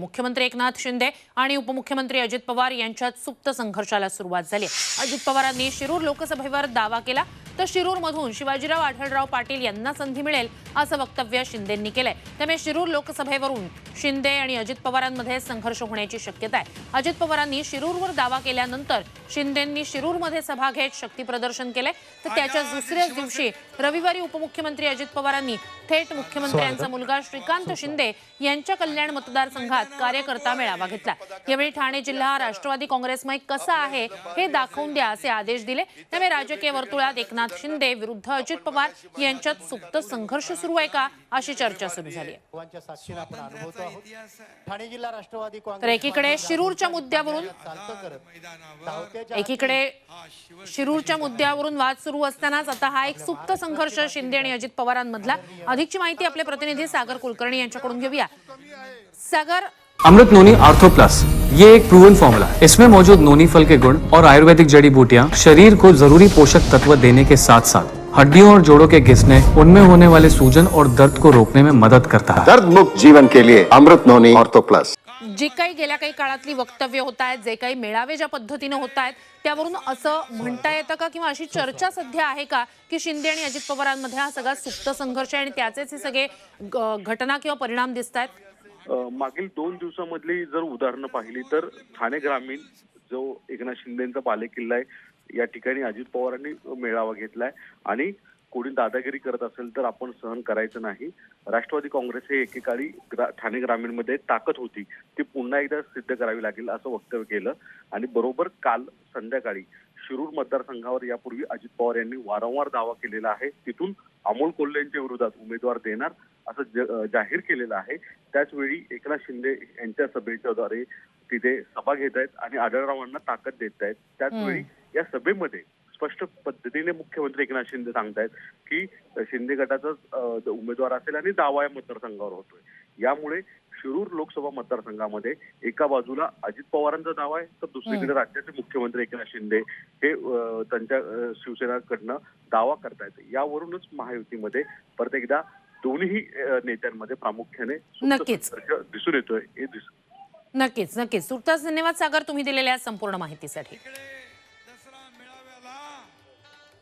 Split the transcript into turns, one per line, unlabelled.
मुख्यमंत्री एकनाथ शिंदे आणि उपमुख्यमंत्री अजित पवार यांच्यात सुप्त संघर्षाला सुरुवात झाली. अजित पवारांनी शिरूर लोकसभेवर दावा केला. तर शिरूरमधून शिवाजीराव आढळराव पाटील यांना संधी मिळेल असं वक्तव्य शिंदेंनी केलंय. त्यामुळे शिरूर लोकसभेवरून शिंदे आणि अजित पवारांमध्ये संघर्ष होण्याची शक्यता आहे. अजित पवारांनी शिरूरवर दावा केल्यानंतर शिंदेंनी शिरूरमध्ये सभा घेत शक्ती प्रदर्शन केलंय. तर त्याच्या दुसऱ्याच दिवशी रविवारी उपमुख्यमंत्री अजित पवारांनी थेट मुख्यमंत्र्यांचा मुलगा श्रीकांत शिंदे यांच्या कल्याण मतदारसंघात कार्यकर्ता मेळावा घेतला. यावेळी ठाणे जिल्हा राष्ट्रवादी काँग्रेसमय कसा आहे हे दाखवून द्या असे आदेश दिले. त्यामुळे राजकीय वर्तुळात एकनाथ शिंदे विरुद्ध अजित पवार यांच्यात सुप्त संघर्ष सुरू आहे का अशी चर्चा सुरू झाली आहे. तर एकीकडे शिरूरच्या मुद्द्यावरून एकीकडे शिरूरच्या मुद्द्यावरून वाद सुरू असतानाच आता हा एक सुप्त संघर्ष शिंदे आणि अजित पवारांमधला. अधिकची माहिती आपले प्रतिनिधी सागर कुलकर्णी यांच्याकडून घेऊया. Sagar
Amrit noni ortho plus ये एक प्रूवन फॉर्मूला इसमें मौजूद नोनी फल के गुण और आयुर्वेदिक जड़ी बूटियाँ शरीर को जरूरी पोषक तत्व देने के साथ साथ हड्डियों और जोड़ों के घिसने उनमें होने वाले सूजन और दर्द को रोकने में मदद करता है।
दर्द मुक्त जीवन के लिए अमृत नोनी ऑर्थो प्लस
जी काही गेल्या काही काळातली वक्तव्य होत आहेत जे काही मेळावे ज्या पद्धतीनं होत आहेत त्यावरून असं म्हणता येतं का? किंवा अशी चर्चा सध्या आहे का की शिंदे आणि अजित पवारांमध्ये हा सगळा सुप्त संघर्ष आणि त्याचेच हे सगळे घटना किंवा परिणाम दिसत आहेत?
मागील दोन दिवसामधली जर उदाहरणं पाहिली तर ठाणे ग्रामीण जो एकनाथ शिंदेचा बालेकिल्ला आहे या ठिकाणी अजित पवारांनी मेळावा घेतलाय आणि कोणी दादागिरी करत असेल तर आपण सहन करायचं नाही. राष्ट्रवादी काँग्रेस हे एकेकाळी ग्रा- ठाणे ग्रामीणमध्ये ताकद होती. ती पुन्हा एकदा सिद्ध करावी लागेल असं वक्तव्य केलं. आणि बरोबर काल संध्याकाळी शिरूर मतदारसंघावर यापूर्वी अजित पवार यांनी वारंवार दावा केलेला आहे. तिथून अमोल कोल्हे यांच्या विरोधात उमेदवार देणार असं जाहीर केलेलं आहे. त्याच वेळी एकनाथ शिंदे यांच्या सभेच्या द्वारे तिथे सभा घेत आहेत आणि आढळरावांना ताकद देत आहेत त्याच वेळी या सभेमध्ये स्पष्ट पद्धतीने मुख्यमंत्री एकनाथ शिंदे सांगतायत की शिंदे गटाचाच उमेदवार असेल आणि दावा या मतदारसंघावर होतोय. यामुळे शिरूर लोकसभा मतदारसंघामध्ये एका बाजूला अजित पवारांचा दावा आहे तर दुसरीकडे राज्याचे मुख्यमंत्री एकनाथ शिंदे हे त्यांच्या शिवसेनाकडनं दावा करतायत. यावरूनच महायुतीमध्ये परत एकदा दोन्ही नेत्यांमध्ये प्रामुख्याने दिसून येतोय. हे दिस
नक्कीच नक्कीच. सुटताच धन्यवाद सागर तुम्ही दिलेल्या संपूर्ण माहितीसाठी.